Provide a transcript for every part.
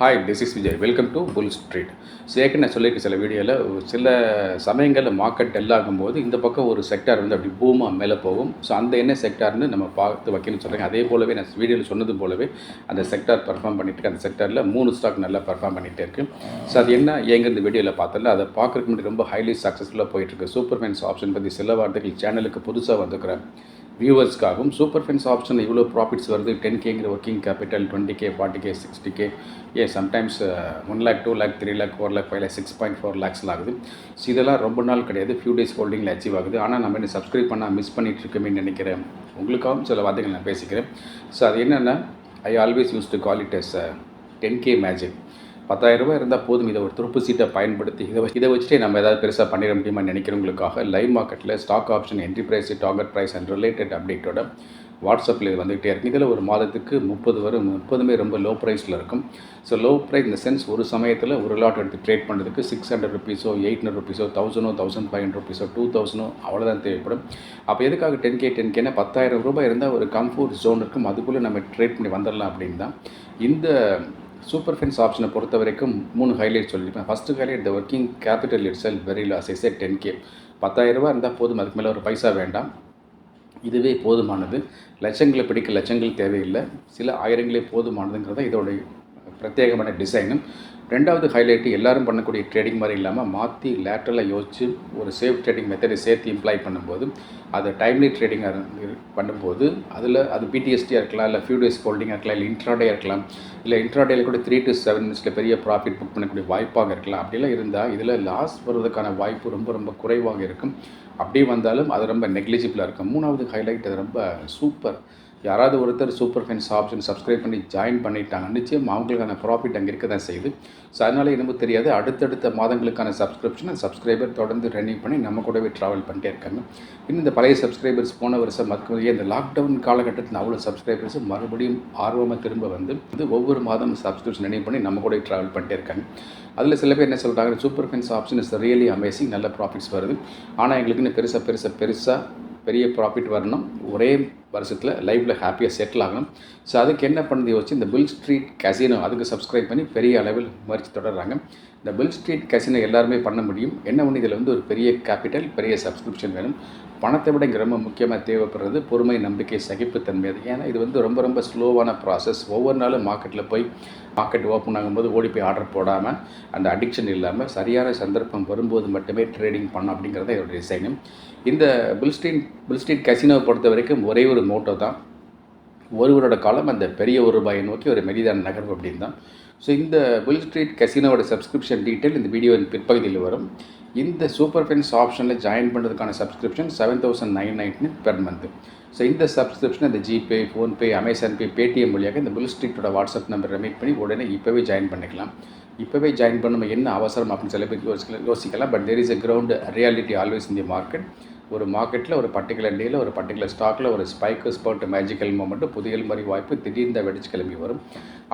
Hi this is Vijay welcome to bull street சேக்கு நான் சில வீடியோவில் சில சமயங்களில் மார்க்கெட் டெல் ஆகும்போது இந்த பக்கம் ஒரு செக்டார் வந்து அப்படி பூமாக மேலே போகும். ஸோ அந்த என்ன செக்டார்னு நம்ம பார்த்து வைக்கணும்னு சொல்கிறேன் அதே போலவே நான் வீடியோவில் சொன்னது போலவே அந்த செக்டார் பர்ஃபார்ம் பண்ணிட்டு அந்த செக்டாரில் மூணு ஸ்டாக் நல்லா பர்ஃபார்ம் பண்ணிகிட்டே இருக்கு. ஸோ அது என்ன ஏங்க இந்த வீடியோவில் பார்த்தல அதை பார்க்குறதுக்கு முன்னாடி ரொம்ப ஹைலி சக்ஸஸ்ஃபுல்லாக போயிட்டுருக்கு. சூப்பர் ஃபென்ஸ் ஆப்ஷன் பற்றி சில வார்த்தைகள் சேனலுக்கு புதுசாக வந்துக்கிறேன் வியூவர்ஸ்க்காகவும் சூப்பர் ஃபென்ஸ் ஆப்ஷன் இவ்வளோ ப்ராஃபிட்ஸ் வருது ten கேங்கிற working capital twenty K forty K sixty K a sometimes one lakh two lakh three lakh four lakh five lakh six point four லேக்ஸில் ஆகுது. ஸோ இதெல்லாம் ரொம்ப நாள் கிடையாது. ஃபியூ டேஸ் ஹோல்டிங்கில் அச்சீவ் ஆகுது. ஆனால் நம்ம என்ன சப்ஸ்கிரைப் பண்ணால் மிஸ் பண்ணிட்டு இருக்கோமே நினைக்கிறேன். உங்களுக்காகவும் சில வார்த்தைகள் நான் பேசிக்கிறேன். ஸோ அது என்னென்னா I always use to call it as ten K magic பத்தாயிரம் ரூபாய் இருந்தால் போதும். இதை ஒரு துருப்பு சீட்டை பயன்படுத்தி இதை வச்சு- இதை வச்சுட்டே நம்ம ஏதாவது பெருசாக பண்ணிட முடியுமா நினைக்கிறவங்களுக்காக லைவ் மார்க்கெட்டில் stock option entry price target price and related அப்டேட்டோட வாட்ஸ்அப்பில் இது வந்துகிட்டே இருக்கும் இதில் ஒரு மாதத்துக்கு முப்பது வரும் முப்பதுமே ரொம்ப லோ ப்ரைஸில் இருக்கும். ஸோ லோ ப்ரைஸ் இந்த சென்ஸ் ஒரு சமயத்தில் ஒரு லாட் எடுத்து ட்ரேட் பண்ணுறதுக்கு சிக்ஸ் ஹண்ட்ரட் ருபீஸோ எயிட் ஹண்ட்ரட் ருபீஸோ தௌசண்டோ தௌசண்ட் ஃபைவ் ஹண்ட்ரட் ருபீஸோ டூ தௌசண்டோ அவ்வளோதான் தேவைப்படும். அப்போ எதுக்காக டென் கே டென் கேனா பத்தாயிரம் ரூபாய் இருந்தால் ஒரு கம்ஃபர்ட் ஜோன் இருக்கும். அதுக்குள்ளே நம்ம ட்ரேட் பண்ணி வந்துடலாம் அப்படின்னு தான். இந்த சூப்பர் ஃபென்ஸ் ஆப்ஷனை பொறுத்த வரைக்கும் மூணு ஹைலைட் சொல்லியிருப்பேன். First highlight the working capital it sell very loss I ten K பத்தாயிரரூபா இருந்தால் போதும். அதுக்கு மேலே ஒரு பைசா வேண்டாம். இதுவே போதுமானது. லட்சங்களை பிடிக்க லட்சங்கள் தேவையில்லை. சில ஆயிரங்களே போதுமானதுங்கிறத இதோடைய பிரத்யேகமான டிசைனும் ரெண்டாவது ஹைலைட்டு எல்லாரும் பண்ணக்கூடிய ட்ரேடிங் மாதிரி இல்லாமல் மாற்றி லேட்டரலாக யோசித்து ஒரு சேஃப் ட்ரேடிங் மெத்தடை சேர்த்து இம்ப்ளாய் பண்ணும்போது அது டைம்லி ட்ரேடிங்காக பண்ணும்போது அதில் அது பிடிஎஸ்டியாக இருக்கலாம் இல்லை ஃபியூ டேஸ் ஹோல்டிங்காக இருக்கலாம் இல்லை இன்ட்ராடே இருக்கலாம் இல்லை இன்ட்ராடேயில் கூட த்ரீ டு செவன் மினிட்ஸில் பெரிய ப்ராஃபிட் புக் பண்ணக்கூடிய வாய்ப்பாக இருக்கலாம். அப்படிலாம் இருந்தால் இதில் லாஸ் வருவதற்கான வாய்ப்பு ரொம்ப ரொம்ப குறைவாக இருக்கும். அப்படியே வந்தாலும் அது ரொம்ப நெக்லிஜிபிளாக இருக்கும். மூணாவது ஹைலைட் அது ரொம்ப சூப்பர் யாராவது ஒருத்தர் சூப்பர் ஃபைன்ஸ் ஆப்ஷன் சப்ஸ்கிரைப் பண்ணி ஜாயின் பண்ணிட்டாங்க நிச்சயம் அவங்களுக்கான ப்ராஃபிட் அங்கே இருக்க தான் செய்யுது. ஸோ அதனால் என்னமோ தெரியாது. அடுத்தடுத்த மாதங்களுக்கான சப்ஸ்கிரிப்ஷனை சப்ஸ்கிரைபர் தொடர்ந்து ரன்னிங் பண்ணி நம்ம கூடவே ட்ராவல் பண்ணிட்டே இருக்காங்க. இன்னும் இந்த பழைய சப்ஸ்கிரைபர்ஸ் போன வருஷம் மற்ற இந்த லாக்டவுன் காலகட்டத்தில் அவ்வளோ சப்ஸ்கிரைபர்ஸும் மறுபடியும் ஆர்வமாக திரும்ப வந்து இது ஒவ்வொரு மாதம் சப்ஸ்கிரிப்ஷன் ரெனிங் பண்ணி நம்ம கூட ட்ராவல் பண்ணிட்டே இருக்காங்க. அதில் சில பேர் என்ன சொல்கிறாங்க super fines option is really amazing நல்ல ப்ராஃபிட்ஸ் வருது. ஆனால் எங்களுக்குன்னு பெருசாக பெருசாக பெருசாக பெரிய ப்ராஃபிட் வரணும். ஒரே வருஷத்தில் லைஃப்பில் ஹாப்பியாக செட்டில் ஆகணும். ஸோ அதுக்கு என்ன பண்ணி வச்சு இந்த பில் ஸ்ட்ரீட் கசினோ அதுக்கு சப்ஸ்கிரைப் பண்ணி பெரிய அளவில் முயற்சி தொடர்றாங்க. இந்த பில் ஸ்ட்ரீட் கசினோ எல்லாருமே பண்ண முடியும். என்ன ஒன்று இதில் வந்து ஒரு பெரிய கேபிட்டல் பெரிய சப்ஸ்கிரிப்ஷன் வேணும். பணத்தை விட இங்கே ரொம்ப முக்கியமாக தேவைப்படுறது பொறுமை நம்பிக்கை சகிப்புத்தன்மை அது. ஏன்னா இது வந்து ரொம்ப ரொம்ப ஸ்லோவான ப்ராசஸ் ஒவ்வொரு நாளும் மார்க்கெட்டில் போய் மார்க்கெட் ஓப்பன் ஆகும்போது ஓடி போய் ஆர்டர் போடாமல் அந்த அடிக்ஷன் இல்லாமல் சரியான சந்தர்ப்பம் வரும்போது மட்டுமே ட்ரேடிங் பண்ணணும் அப்படிங்கிறத இதோட டிசைனும் இந்த பில்ஸ்டீன் ஸ்ட்ரீட் கசினோவை பொறுத்த வரைக்கும் ஒரே ஒரு மோட்டோ தான். ஒருவரோட காலம் அந்த பெரிய ஒரு ரூபாயை நோக்கி ஒரு மெலிதான நகர்வு அப்படின்னு தான். ஸோ இந்த புல் ஸ்ட்ரீட் கசினோட சப்ஸ்கிரிப்ஷன் டீட்டெயில் இந்த வீடியோவின் பிற்பகுதியில் வரும். இந்த சூப்பர் ஃபென்ஸ் ஆப்ஷனில் ஜாயின் பண்ணுறதுக்கான subscription seven thousand nine ninety per month so இந்த சப்ஸ்கிரிப்ஷன் இந்த GPay PhonePe Amazon Pay Paytm வழியாக இந்த புல் ஸ்ட்ரீட்டோட வாட்ஸ்அப் நம்பர் ரெமிட் பண்ணி உடனே இப்போவே ஜாயின் பண்ணிக்கலாம். இப்போவே ஜாயின் பண்ண என்ன அவசரம் அப்படின்னு சில பேர் யோசிக்கலாம் யோசிக்கலாம். But there is a ground reality always in the market ஒரு மார்க்கெட்டில் ஒரு பர்டிகுலர் டேயில் ஒரு பர்டிகுலர் ஸ்டாக்கில் ஒரு ஸ்பைக்கு ஸ்பர்ட் மேஜிக்கல் மூமெண்ட்டு புதிய மாதிரி வாய்ப்பு திடீர்னு வெடிச்சு கிளம்பி வரும்.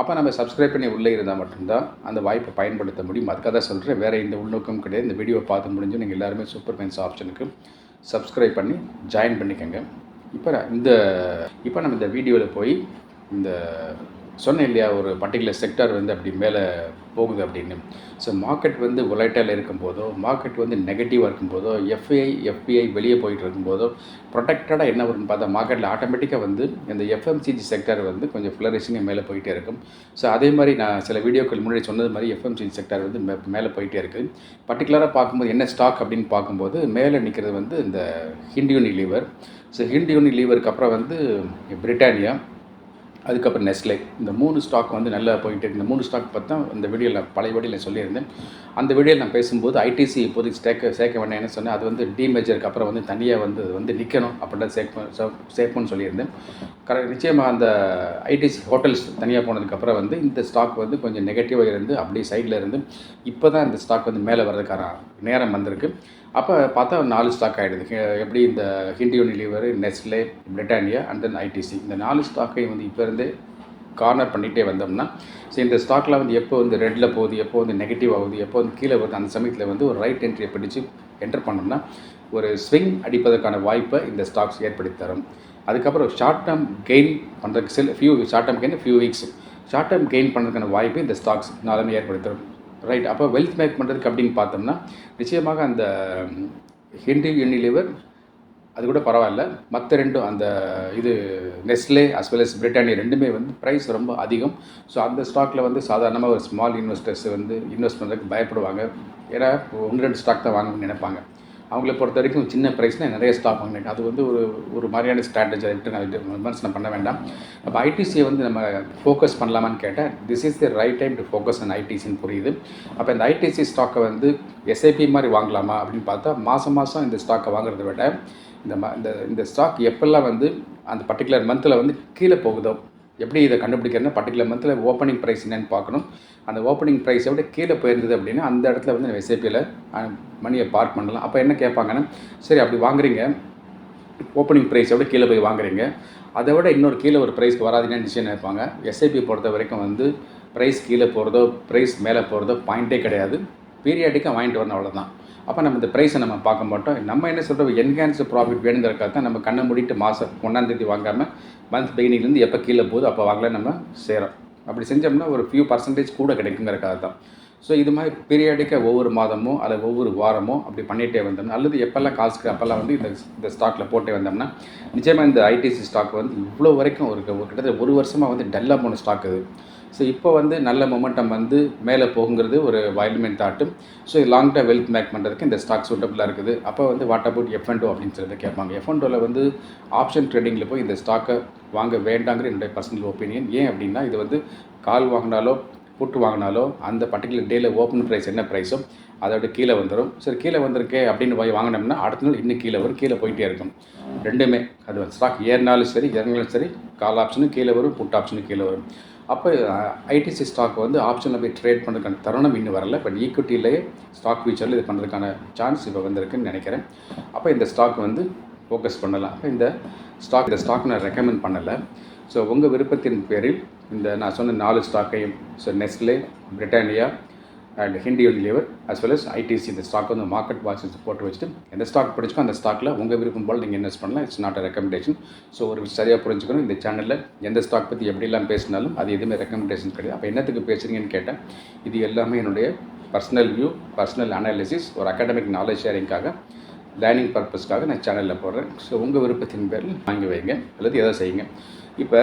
அப்போ நம்ம சப்ஸ்கிரைப் பண்ணி உள்ளே இருந்தால் மட்டும்தான் அந்த வாய்ப்பை பயன்படுத்த முடியும். அதுக்காக தான் சொல்கிறேன் வேறு இந்த உள்நோக்கம் கிடையாது. இந்த வீடியோ பார்த்து முடிஞ்சு நீங்கள் எல்லாருமே சூப்பர் ஃபென்ஸ் ஆப்ஷனுக்கு சப்ஸ்கிரைப் பண்ணி ஜாயின் பண்ணிக்கோங்க. இப்போ இந்த இப்போ நம்ம இந்த வீடியோவில் போய் இந்த சொன்னேன் இல்லையா ஒரு பர்டிகுலர் செக்டார் வந்து அப்படி மேலே போகுது அப்படின்னு. ஸோ மார்க்கெட் வந்து ஒலைட்டால் இருக்கும்போதோ மார்க்கெட் வந்து நெகட்டிவாக இருக்கும்போதோ எஃப்ஐ எஃபிஐ வெளியே போயிட்டு இருக்கும்போதோ ப்ரொடெக்டடாக என்ன வரும்னு பார்த்தா மார்க்கெட்டில் ஆட்டோமேட்டிக்காக வந்து இந்த எஃப்எம்சிஜி செக்டார் வந்து கொஞ்சம் ஃப்ளரிஷிங்காக மேலே போயிட்டே இருக்கும். ஸோ அதே மாதிரி நான் சில வீடியோக்கள் முன்னாடி சொன்னது மாதிரி எஃப்எம்சிஜி செக்டார் வந்து மே- மேலே போயிட்டே இருக்குது பர்டிகுலராக பார்க்கும்போது என்ன ஸ்டாக் அப்படின்னு பார்க்கும்போது மேலே நிற்கிறது வந்து இந்த ஹிண்டியூனி லீவர் ஸோ ஹிண்டியூனி லீவருக்கு அப்புறம் வந்து பிரிட்டானியா அதுக்கப்புறம் நெஸ்லே. இந்த மூணு ஸ்டாக் வந்து நல்லா போயிட்டு இந்த மூணு ஸ்டாக் பார்த்தா இந்த வீடியோவில் பழைய வீடியோவில் சொல்லியிருந்தேன். அந்த வீடியோவில் நான் பேசும்போது ஐடிசி இப்போதைக்கு சேர்க்க சேர்க்க வேண்டாம் என்ன சொன்னேன். அது வந்து டிமேஜருக்கு அப்புறம் வந்து தனியாக வந்து வந்து நிற்கணும் அப்படின்னு சேர்க்க சேர்க்கணும்னு சொல்லியிருந்தேன். கரெக்ட் நிச்சயமாக அந்த ஐடிசி ஹோட்டல்ஸ் தனியாக போனதுக்கப்புறம் வந்து இந்த ஸ்டாக் வந்து கொஞ்சம் நெகட்டிவாக இருந்து அப்படியே சைடில் இருந்து இப்போ தான் இந்த ஸ்டாக் வந்து மேலே வர்றதுக்கான நேரம் வந்திருக்கு. அப்போ பார்த்தா நாலு ஸ்டாக் ஆகிடுது எப்படி இந்த Guindy Unilever Nestle Britannia and then ITC இந்த நாலு ஸ்டாக்கையும் வந்து இப்போ இருந்தே கார்னர் பண்ணிகிட்டே வந்தோம்னா ஸோ இந்த ஸ்டாக்லாம் வந்து எப்போ வந்து ரெட்டில் போகுது எப்போ வந்து நெகட்டிவ் ஆகுது எப்போ வந்து கீழே வருது அந்த சமயத்தில் வந்து ஒரு ரைட் என்ட்ரியை பிடிச்சு என்டர் பண்ணோம்னா ஒரு ஸ்விங் அடிப்பதற்கான வாய்ப்பை இந்த ஸ்டாக்ஸ் ஏற்படுத்தி தரும். அதுக்கப்புறம் ஷார்ட் டேர்ம் கெயின் பண்ணுறதுக்கு சில few short term gain few weeks short term gain பண்ணுறதுக்கான வாய்ப்பு இந்த ஸ்டாக்ஸ் நாளுமே ஏற்படுத்தும் ரைட் அப்போ வெல்த் மேக் பண்ணுறதுக்கு அப்படின்னு பார்த்தோம்னா நிச்சயமாக அந்த ஹிண்டி யூனிலிவர் அது கூட பரவாயில்ல. மற்ற ரெண்டும் அந்த இது Nestle as well as Britannia ரெண்டுமே வந்து ப்ரைஸ் ரொம்ப அதிகம். ஸோ அந்த ஸ்டாக்கில் வந்து சாதாரணமாக ஒரு ஸ்மால் இன்வெஸ்டர்ஸ் வந்து இன்வெஸ்ட் பண்ணுறதுக்கு பயப்படுவாங்க. ஏன்னா ஒன்று ரெண்டு ஸ்டாக் தான் வாங்கணும்னு நினைப்பாங்க. அவங்கள பொறுத்த வரைக்கும் சின்ன ப்ரைஸ்னால் நிறைய ஸ்டாக் வாங்கினாங்க அது வந்து ஒரு ஒரு மாதிரியான ஸ்ட்ராட்டஜி விட்டு நான் இது விமர்சனம் பண்ண வேண்டாம். நம்ம ஐடிசியை வந்து நம்ம ஃபோக்கஸ் பண்ணலாமான்னு கேட்டால் this is the right time to focus and ஐடிசின்னு புரியுது. அப்போ இந்த ஐடிசி ஸ்டாக்கை வந்து எஸ்ஐபி மாதிரி வாங்கலாமா அப்படின்னு பார்த்தா மாதம் மாதம் இந்த ஸ்டாக்கை வாங்குறத விட இந்த ம இந்த இந்த ஸ்டாக் எப்பெல்லாம் வந்து அந்த பர்டிகுலர் மந்தில் வந்து கீழே போகுதோ எப்படி இதை கண்டுபிடிக்கிறதுனா பர்டிகுலர் மந்தில் ஓப்பனிங் ப்ரைஸ் என்னன்னு பார்க்கணும். அந்த ஓப்பனிங் ப்ரைஸை விட கீழே போயிருந்தது அப்படின்னா அந்த இடத்துல வந்து எஸ்ஐபியில் மணியை பார்க் பண்ணலாம். அப்போ என்ன கேட்பாங்கன்னா சரி அப்படி வாங்குறீங்க. ஓப்பனிங் ப்ரைஸை விட கீழே போய் வாங்குறீங்க. அதை விட இன்னொரு கீழே ஒரு ப்ரைஸ்க்கு வராதுன்னு நிச்சயம் நினைப்பாங்க எஸ்ஐபி பொறுத்த வரைக்கும் வந்து ப்ரைஸ் கீழே போகிறதோ ப்ரைஸ் மேலே போகிறதோ பாயிண்ட்டே கிடையாது. பீரியாடிக்காக வாங்கிட்டு வரணும் அவ்வளோதான் அப்போ நம்ம இந்த ப்ரைஸை நம்ம பார்க்க மாட்டோம். நம்ம என்ன சொல்கிறோம் என்ஹான்ஸ் ப்ராஃபிட் வேணுங்கிறக்காக தான் நம்ம கண்ணை மூடிட்டு மாதம் ஒன்றாந்தேதி வாங்காமல் மந்த் பிகினிங்லேருந்து எப்போ கீழே போகுது அப்போ வாங்கல நம்ம சேரோம். அப்படி செஞ்சோம்னா ஒரு ஃபியூ பர்சன்டேஜ் கூட கிடைக்குங்கிறக்காக தான். ஸோ இது மாதிரி பீரியாடிக்காக ஒவ்வொரு மாதமோ அல்லது ஒவ்வொரு வாரமோ அப்படி பண்ணிகிட்டே வந்தோம்னா அல்லது எப்போல்லாம் காசுக்கு அப்போல்லாம் வந்து இந்த இந்த ஸ்டாக்கில் போட்டே வந்தோம்னா நிச்சயமாக இந்த ஐடிசி ஸ்டாக் வந்து இவ்வளோ வரைக்கும் ஒரு கிட்டத்தட்ட ஒரு வருஷமாக வந்து டல்லாக போன ஸ்டாக் இது ஸோ இப்போ வந்து நல்ல மொமெண்டம் வந்து மேலே போகுங்கிறது ஒரு வைல்மெண்ட் தாட்டும். So long term wealth make பண்ணுறதுக்கு இந்த ஸ்டாக் சூட்டபுளாக இருக்குது. அப்போ வந்து வாட் அபவுட் எஃப் அண்ட் அப்படின்னு சொல்லிட்டு கேட்பாங்க. எஃப் அண்ட் வந்து ஆப்ஷன் ட்ரேடிங்கில் போய் இந்த ஸ்டாக்கை வாங்க வேண்டாங்கிற என்னுடைய பர்சனல் ஒப்பீனியன் ஏன் அப்படின்னா இது வந்து கால் வாங்கினாலோ புட்டு வாங்கினாலோ அந்த பர்டிகுலர் டேயில் ஓப்பன் ப்ரைஸ் என்ன ப்ரைஸோ அதோட கீழே வந்துடும் சரி கீழே வந்திருக்கே அப்படின்னு போய் வாங்கினோம்னா அடுத்த நாள் இன்னும் கீழே வரும் கீழே போயிட்டே இருக்கும். ரெண்டுமே. அது ஸ்டாக் ஏறினாலும் சரி இறங்கினாலும் சரி கால் ஆப்ஷனும் கீழே வரும் புட் ஆப்ஷனும் கீழே வரும். அப்போ ஐடிசி ஸ்டாக் வந்து ஆப்ஷனில் போய் ட்ரேட் பண்ணுறதுக்கான தருணம் இன்னும் வரல. பட் ஈக்விட்டியிலே ஸ்டாக் ஃபியூச்சரில் இது பண்ணுறதுக்கான சான்ஸ் இப்போ வந்திருக்குன்னு நினைக்கிறேன். அப்போ இந்த ஸ்டாக் வந்து ஃபோக்கஸ் பண்ணலாம். அப்போ இந்த ஸ்டாக் இந்த ஸ்டாக் நான் ரெக்கமெண்ட் பண்ணலை. ஸோ உங்கள் விருப்பத்தின் பேரில் இந்த நான் சொன்ன நாலு ஸ்டாக்கையும் so Nestle Britannia and Guindy Unilever as well as ITC இந்த ஸ்டாக் வந்து மார்க்கெட் வாட்சஸ் போட்டு வச்சுட்டு எந்த ஸ்டாக் பிடிச்சிக்கோ அந்த ஸ்டாக்கில் உங்கள் விருப்பம் போல் நீங்கள் இன்வெஸ்ட் பண்ணலாம். It's not a recommendation so ஒரு சரியாக புரிஞ்சுக்கணும். இந்த சேனலில் எந்த ஸ்டாக் பற்றி எப்படிலாம் பேசினாலும் அது எதுவுமே ரெக்கமெண்டேஷன் கிடையாது. அப்போ என்னத்துக்கு பேசுகிறீங்கன்னு கேட்டேன் இது எல்லாமே என்னுடைய பர்சனல் வியூ பர்சனல் அனாலிசிஸ் ஒரு அகாடமிக் நாலேஜ் ஷேரிங்காக லேர்னிங் பர்பஸ்க்காக நான் சேனலில் போடுறேன். ஸோ உங்கள் விருப்பத்தின் பேரில் வாங்கி வைங்க. அல்லது எதை செய்யுங்க. இப்போ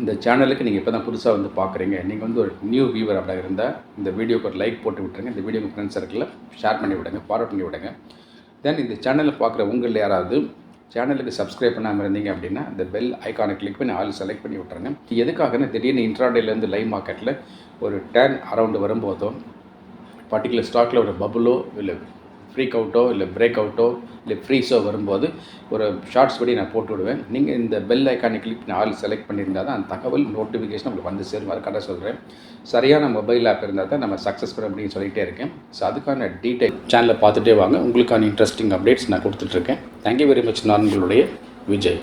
இந்த சேனலுக்கு நீங்கள் இப்போ தான் புதுசாக வந்து பார்க்குறீங்க நீங்கள் வந்து ஒரு நியூ வியூவர் அப்படி இருந்தால் இந்த வீடியோக்கு ஒரு லைக் போட்டு விட்டுருங்க. இந்த வீடியோ உங்கள் ஃப்ரெண்ட்ஸ் சர்க்கிளில் ஷேர் பண்ணி விடுங்க ஃபார்வர்ட் பண்ணி விடுங்க. தென் இந்த சேனலை பார்க்குற உங்களில் யாராவது சேனலுக்கு சப்ஸ்கிரைப் பண்ணாமல் இருந்தீங்க அப்படின்னா இந்த பெல் ஐக்கானை கிளிக் பண்ணி ஆள் செலக்ட் பண்ணி விட்ருங்க இது திடீர்னு இன்ட்ராடேலேருந்து லைவ் மார்க்கெட்டில் ஒரு டேன் அரவுண்டு வரும்போதோ பர்டிகுலர் ஸ்டாக்கில் ஒரு பபுளோ இல்லை ஃப்ரீக் அவுட்டோ இல்லை பிரேக் அவுட்டோ இல்லை ஃப்ரீஸோ வரும்போது ஒரு ஷார்ட்ஸ் படி நான் போட்டு விடுவேன். நீங்கள் இந்த பெல் ஐக்கானை கிளிக் பண்ணி ஆல் செலக்ட் பண்ணியிருந்தால் தான் அந்த தகவல் நோட்டிஃபிகேஷன் உங்களுக்கு வந்து சேரும். அது கரெக்டாக சொல்கிறேன் சரியான மொபைல் ஆப் இருந்தால் தான் நம்ம சக்ஸஸ் பண்ண அப்படின்னு சொல்லிகிட்டே இருக்கேன். ஸோ அதுக்கான டீட்டெயில் சேனலை பார்த்துட்டே வாங்க. உங்களுக்கான இன்ட்ரெஸ்டிங் அப்டேட்ஸ் நான் கொடுத்துட்ருக்கேன் தேங்க்யூ வெரி மச் நான் உங்களுடைய விஜய்.